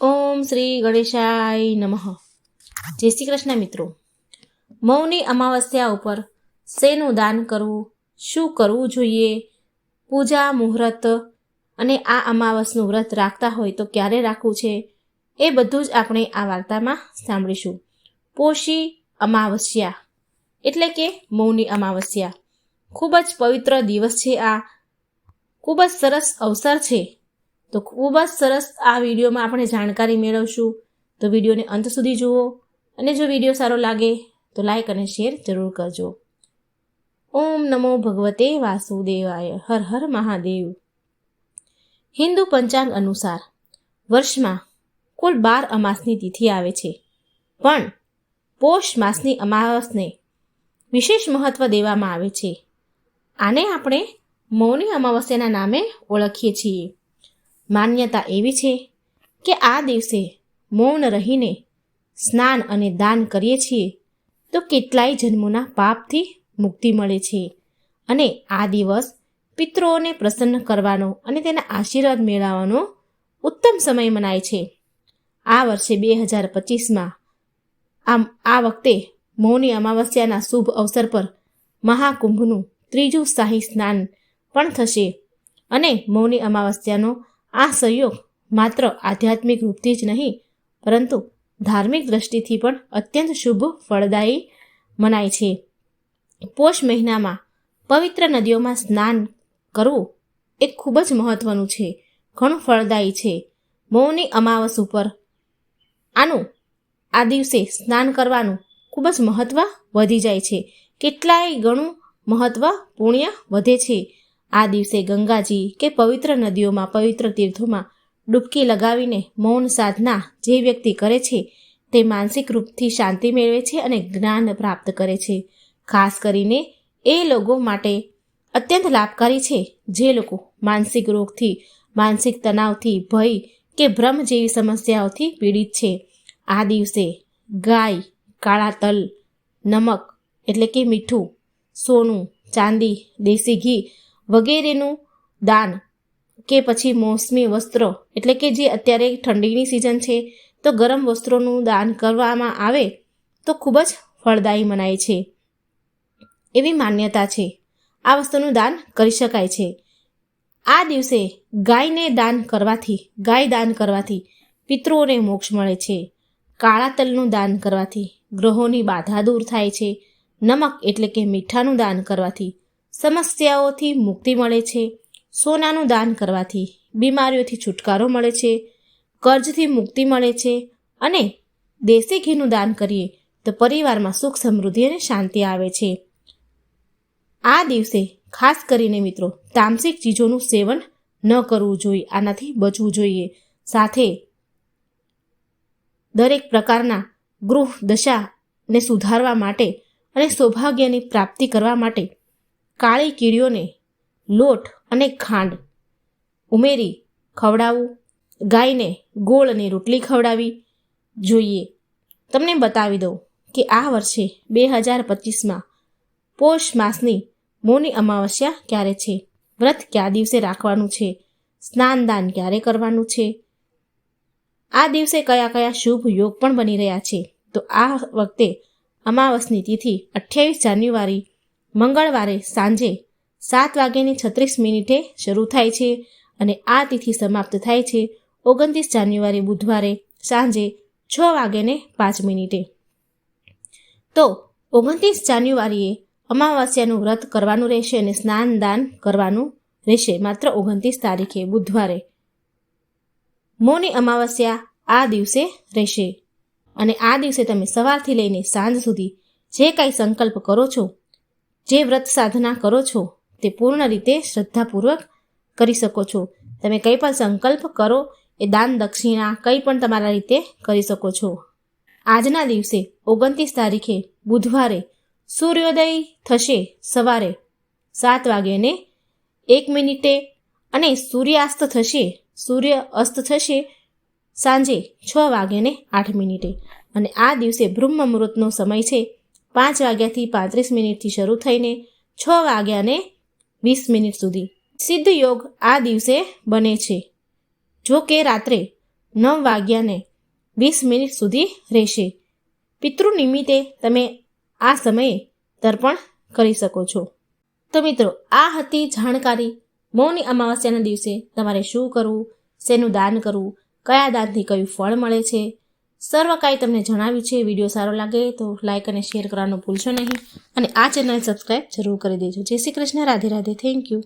ઓમ શ્રી ગણેશાય નમઃ. જય શ્રી કૃષ્ણ મિત્રો. મૌની અમાવસ્યા ઉપર શેનું દાન કરવું, શું કરવું જોઈએ? પૂજા, મુહૂર્ત અને આ અમાવસનું વ્રત રાખતા હોય તો ક્યારે રાખવું છે? એ બધું જ આપણે આ વાર્તામાં સાંભળીશું. પોષી અમાવસ્યા એટલે કે મૌની અમાવસ્યા. ખૂબ જ પવિત્ર દિવસ છે આ. ખૂબ જ સરસ અવસર છે. તો ખૂબ જ સરસ આ વિડીયોમાં આપણે જાણકારી મેળવશું. તો વિડીયોને અંત સુધી જુઓ અને જો વીડિયો સારો લાગે તો લાઈક અને શેર જરૂર કરજો. ઓમ નમો ભગવતે વાસુદેવાય, હર હર મહાદેવ. હિન્દુ પંચાંગ અનુસાર વર્ષમાં કુલ બાર અમાસની તિથિ આવે છે. પણ પોષ માસની અમાવસને વિશેષ મહત્વ દેવામાં આવે છે. આને આપણે મૌની અમાવસ્યાના નામે ઓળખીએ છીએ. માન્યતા એવી છે કે આ દિવસે મૌન રહીને સ્નાન અને દાન કરીએ છીએ, તો કેટલાય જન્મોના પાપથી મુક્તિ મળે છે. અને આ દિવસ પિતૃઓને પ્રસન્ન કરવાનો અને તેના આશીર્વાદ મેળવવાનો ઉત્તમ સમય મનાય છે. આ વર્ષે બે હજાર પચીસમાં આમ, આ વખતે મૌની અમાવસ્યાના શુભ અવસર પર મહાકુંભનું ત્રીજું શાહી સ્નાન પણ થશે અને મૌની અમાવસ્યાનો આ સંયોગ માત્ર આધ્યાત્મિક રૂપથી જ નહીં, પરંતુ ધાર્મિક દ્રષ્ટિથી પણ અત્યંત શુભ ફળદાયી મનાય છે. પોષ મહિનામાં પવિત્ર નદીઓમાં સ્નાન કરવું એ ખૂબ જ મહત્વનું છે. ઘણું ફળદાયી છે. મૌની અમાવસ ઉપર આનું આ દિવસે સ્નાન કરવાનું ખૂબ જ મહત્વ વધી જાય છે. કેટલાય ગણું મહત્વ પુણ્ય વધે છે. આ દિવસે ગંગાજી કે પવિત્ર નદીઓમાં, પવિત્ર તીર્થોમાં ડૂબકી લગાવીને મૌન સાધના જે વ્યક્તિ કરે છે, તે માનસિક રૂપથી શાંતિ મેળવે છે અને જ્ઞાન પ્રાપ્ત કરે છે. ખાસ કરીને એ લોકો માટે અત્યંત લાભકારી છે, જે લોકો માનસિક રોગથી, માનસિક તણાવથી, ભય કે ભ્રમ જેવી સમસ્યાઓથી પીડિત છે. આ દિવસે ગાય, કાળા તલ, નમક એટલે કે મીઠું, સોનું, ચાંદી, દેશી ઘી વગેરેનું દાન કે પછી મોસમી વસ્ત્રો, એટલે કે જે અત્યારે ઠંડીની સિઝન છે, તો ગરમ વસ્ત્રોનું દાન કરવામાં આવે, તો ખૂબ જ ફળદાયી મનાય છે. એવી માન્યતા છે. આ વસ્તુનું દાન કરી શકાય છે. આ દિવસે ગાયને દાન કરવાથી, ગાય દાન કરવાથી પિતૃઓને મોક્ષ મળે છે. કાળા તલનું દાન કરવાથી ગ્રહોની બાધા દૂર થાય છે. નમક એટલે કે મીઠાનું દાન કરવાથી સમસ્યાઓથી મુક્તિ મળે છે. સોનાનું દાન કરવાથી બીમારીઓથી છુટકારો મળે છે. કર્જથી મુક્તિ મળે છે અને દેશી ઘીનું દાન કરીએ તો પરિવારમાં સુખ, સમૃદ્ધિ અને શાંતિ આવે છે. આ દિવસે ખાસ કરીને મિત્રો તામસિક ચીજોનું સેવન ન કરવું જોઈએ, આનાથી બચવું જોઈએ. સાથે દરેક પ્રકારના ગૃહ દશાને સુધારવા માટે અને સૌભાગ્યની પ્રાપ્તિ કરવા માટે કાળી કીડીઓને લોટ અને ખાંડ ઉમેરી ખવડાવવું ગાયને ગોળ અને રોટલી ખવડાવી જોઈએ. તમને બતાવી દઉં કે આ વર્ષે બે હજાર પચીસમાં પોષ માસની મોની અમાવસ્યા ક્યારે છે? વ્રત કયા દિવસે રાખવાનું છે? સ્નાનદાન ક્યારે કરવાનું છે? આ દિવસે કયા કયા શુભ યોગ પણ બની રહ્યા છે? તો આ વખતે અમાવસની તિથિ અઠ્યાવીસ જાન્યુઆરી મંગળવારે સાંજે સાત વાગ્યાની છત્રીસ મિનિટે શરૂ થાય છે અને આ તિથિ સમાપ્ત થાય છે ઓગણત્રીસ જાન્યુઆરી બુધવારે સાંજે છ વાગ્યાને પાંચ મિનિટે. તો ઓગણત્રીસ જાન્યુઆરીએ અમાવાસ્યાનું વ્રત કરવાનું રહેશે અને સ્નાન દાન કરવાનું રહેશે. માત્ર ઓગણત્રીસ તારીખે બુધવારે. મોની અમાવસ્યા આ દિવસે રહેશે. અને આ દિવસે તમે સવારથી લઈને સાંજ સુધી જે કાંઈ સંકલ્પ કરો છો જે વ્રત સાધના કરો છો, તે પૂર્ણ રીતે શ્રદ્ધાપૂર્વક કરી શકો છો. તમે કંઈ પણ સંકલ્પ કરો, એ દાન દક્ષિણા કંઈ પણ તમારા રીતે કરી શકો છો. આજના દિવસે ઓગણત્રીસ તારીખે બુધવારે સૂર્યોદય થશે સવારે સાત વાગ્યાને એક મિનિટે અને સૂર્યાસ્ત થશે, સૂર્ય અસ્ત થશે સાંજે છ વાગ્યાને આઠ મિનિટે. અને આ દિવસે બ્રહ્મ મુહૂર્તનો સમય છે પાંચ વાગ્યાથી પાંત્રીસ મિનિટથી શરૂ થઈને છ વાગ્યાને વીસ મિનિટ સુધી. સિદ્ધ યોગ આ દિવસે બને છે. જો કે રાત્રે નવ વાગ્યાને વીસ મિનિટ સુધી રહેશે. પિતૃ નિમિત્તે તમે આ સમયે તર્પણ કરી શકો છો. તો મિત્રો, આ હતી જાણકારી મૌની અમાવસ્યાના દિવસે તમારે શું કરવું, શેનું દાન કરવું, કયા દાનથી કયું ફળ મળે છે સર્વ કાંઈ તમને જણાવ્યું છે વીડિયો સારો લાગે તો લાઇક અને શેર કરવાનું ભૂલશો નહીં. અને આ ચેનલ સબસ્ક્રાઈબ જરૂર કરી દેજો. જય શ્રી કૃષ્ણ, રાધે રાધે. Thank you